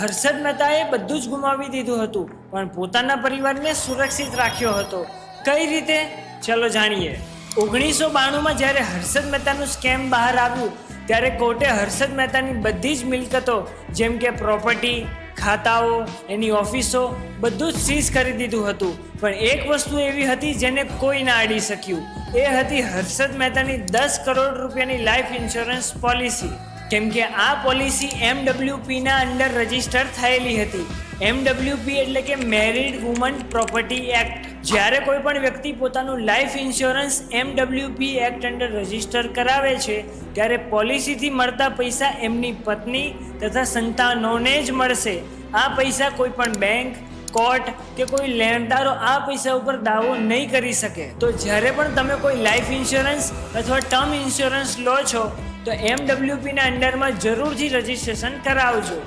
હર્ષદ મહેતાએ બધું જ ગુમાવી દીધું હતું, પણ પોતાના પરિવારને સુરક્ષિત રાખ્યો હતો. કઈ રીતે? ચલો જાણીએ. ઓગણીસો બાણુંમાં જ્યારે હર્ષદ મહેતાનું સ્કેમ બહાર આવ્યું, ત્યારે કોર્ટે હર્ષદ મહેતાની બધી જ મિલકતો, જેમ કે પ્રોપર્ટી, ખાતાઓ, એની ઓફિસો, બધું જ સીઝ કરી દીધું હતું. પણ એક વસ્તુ એવી હતી જેને કોઈ ના અડી શક્યું. એ હતી હર્ષદ મહેતાની દસ કરોડ રૂપિયાની લાઈફ ઇન્સ્યોરન્સ પોલિસી. કેમ કે આ પોલિસી એમડબ્લ્યુપીના અંડર રજિસ્ટર થયેલી હતી. એમડબ્લ્યુપી એટલે કે મેરિડ વુમન પ્રોપર્ટી એક્ટ. જ્યારે કોઈ પણ વ્યક્તિ પોતાનું life insurance MWP act under register કરાવે છે, ત્યારે પોલિસીથી મળતા પૈસા એમની પત્ની તથા સંતાનોને જ મળશે. આ પૈસા કોઈ પણ બેંક કોર્ટ કે કોઈ લેણદારો આ પૈસા ઉપર દાવો નહીં કરી શકે, તો જ્યારે પણ તમે કોઈ લાઈફ ઇન્સ્યોરન્સ અથવા ટર્મ ઇન્સ્યોરન્સ લો છો, તો એમડબ્લ્યુપીના અંડરમાં જરૂરથી રજીસ્ટ્રેશન કરાવજો.